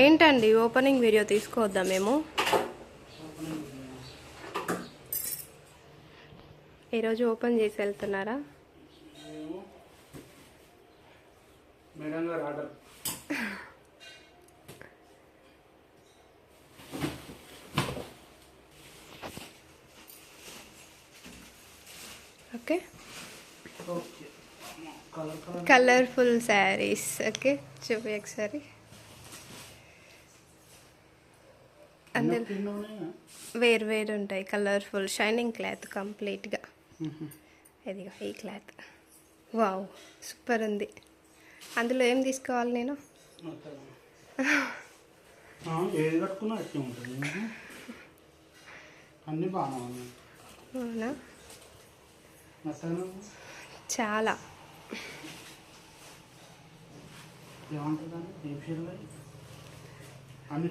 ఏంటండి opening video తీసుకోవద్దా మేము? ఈరోజు ఓపెన్ చేసి వెళ్తున్నారా? Okay. Okay. Colour colour colourful saris. Okay. చూపి ఒకసారి. వేరు వేరు ఉంటాయి కలర్ఫుల్ షైనింగ్ క్లాత్ కంప్లీట్గా ఇదిగో ఈ క్లాత్ వావ్ సూపర్ ఉంది. అందులో ఏం తీసుకోవాలి నేను? ఆ, ఏది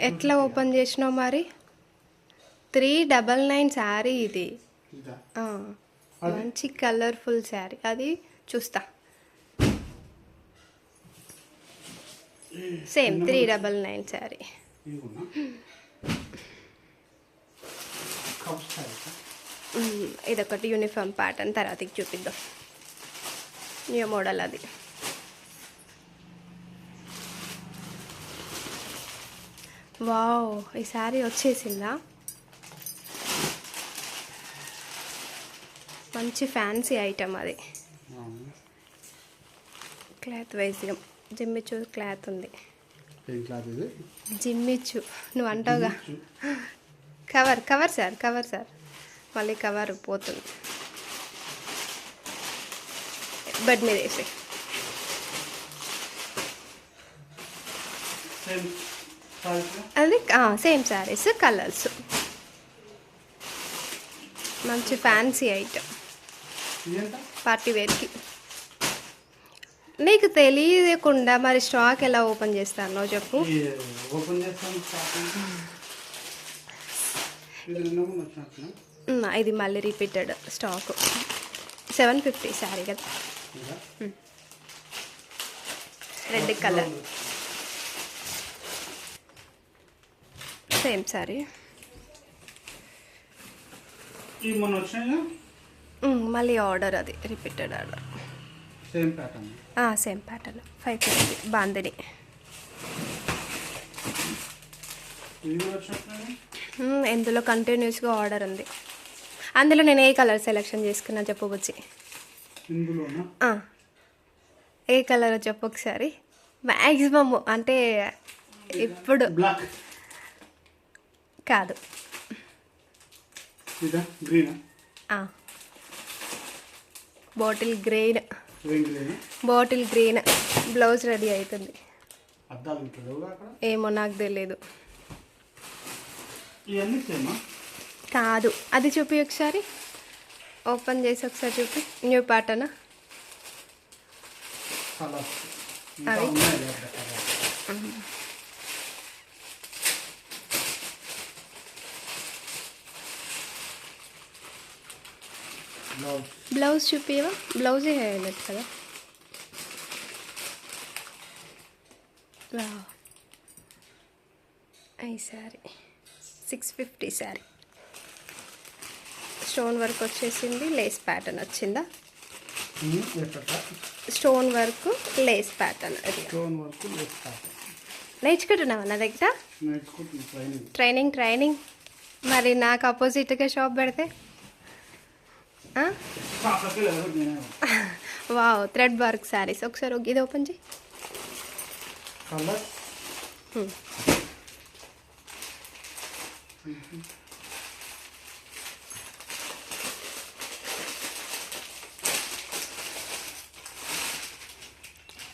ఎట్లా ఓపెన్ చేసినావు మరి? త్రీ డబల్ నైన్ శారీ ఇది? మంచి కలర్ఫుల్ శారీ. అది చూస్తా. Same three double nine sari. ఇదొకటి యూనిఫామ్ ప్యాటర్న్ తర్వాతకి చూపిద్దాం. న్యూ మోడల్ అది. వావ్ ఈ శారీ వచ్చేసిందా? మంచి ఫ్యాన్సీ ఐటమ్ అది. క్లాత్ వైజ్గా జిమ్మిచ్చు క్లాత్ ఉంది. జిమ్మిచ్చు నువ్వు అంటావుగా? Cover cover sir cover sir. మళ్ళీ కవర్ పోతుంది. బెడ్ మీద వేసి అది సేమ్ శారీస్ కలర్స్ మంచి ఫ్యాన్సీ ఐటమ్ పార్టీ వేర్కి నీకు తెలియకుండా మరి స్టాక్ ఎలా ఓపెన్ చేస్తానో చెప్పు. ఇది మళ్ళీ repeated stock seven fifty sari కదా. రెడ్ కలర్ సేమ్ వచ్చినాయిగా? మళ్ళీ ఆర్డర్ అది repeated order. Same pattern same pattern five fifty bandhani. ఇందులో కంటిన్యూస్గా ఆర్డర్ ఉంది. అందులో నేను ఏ కలర్ సెలెక్షన్ చేసుకున్నా చెప్పు బుజ్జి. ఇందులోనా? ఆ. ఏ కలర్ చెప్పు ఒకసారి. మ్యాక్సిమమ్ అంటే ఇప్పుడు కాదు. Bottle green bottle green blouse ready అవుతుంది ఏమో నాకు తెలియదు కాదు. అది చూపి ఒకసారి. ఓపెన్ చేసి ఒకసారి చూపి. న్యూ ప్యాటర్న్ అవి? ఉన్నాయి కదా కలర్స్ బ్లౌజ్ చూపివా బ్లౌజే వేయలేదు కదా. ఈ sari six fifty sari stone work వచ్చేసింది లేస్ ప్యాటర్న్ వచ్చిందా? Stone work lace pattern. Stone work వేస్తారు నేర్చుకుంటున్నావా నా దగ్గర? ట్రైనింగ్. ట్రైనింగ్ మరి నాకు అపోజిట్గా షాప్ పెడితే? వావ్ థ్రెడ్ వర్క్ శారీస్ ఒకసారి ఒక- ఇది ఓపెన్ చేయి.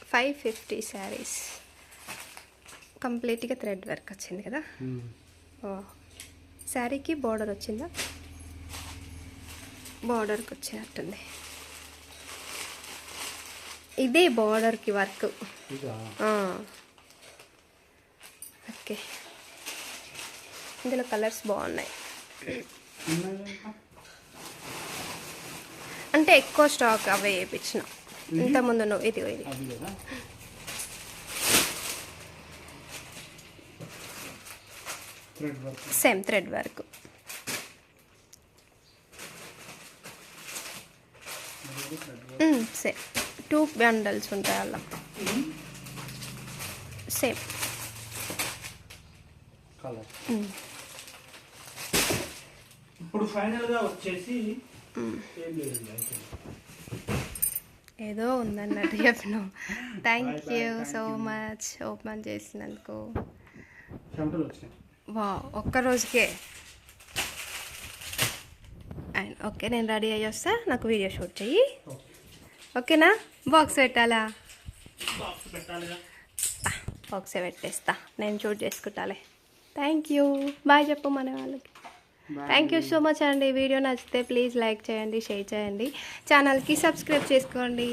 ఫైవ్ ఫిఫ్టీ శారీస్ కంప్లీట్గా థ్రెడ్ వర్క్ వచ్చింది కదా? ఓ శారీకి బార్డర్ వచ్చిందా? బార్డర్కి వచ్చినట్టుంది ఇదే బార్డర్కి వర్క్. ఓకే. ఇందులో కలర్స్ బాగున్నాయి. అంటే ఎక్కువ స్టాక్ అవే వేయించిన. ఇంతకుముందు నువ్వు ఇది ఇది same thread work thread same two bundles ఉంటాయి అలా సేమ్ కలర్ ఇప్పుడు ఫైనల్గా వచ్చేసి అయితే ఏదో ఉందన్నట్టు చెప్పినావు thank you so. Much open చేసినందుకు. వా ఒక్క రోజుకే. అండ్ ఓకే నేను రెడీ అయ్యి వస్తా. నాకు వీడియో షూట్ చెయ్యి. ఓకేనా? బాక్స్ పెట్టాలా? బాక్స్ పెట్టేస్తా. నేను షూట్ చేసుకుంటాలే. థ్యాంక్ యూ బాయ్ చెప్పు మన వాళ్ళకి. థ్యాంక్ యూ సో మచ్ అండి. వీడియో నచ్చితే ప్లీజ్ లైక్ చేయండి షేర్ చేయండి. ఛానల్కి సబ్స్క్రైబ్ చేసుకోండి.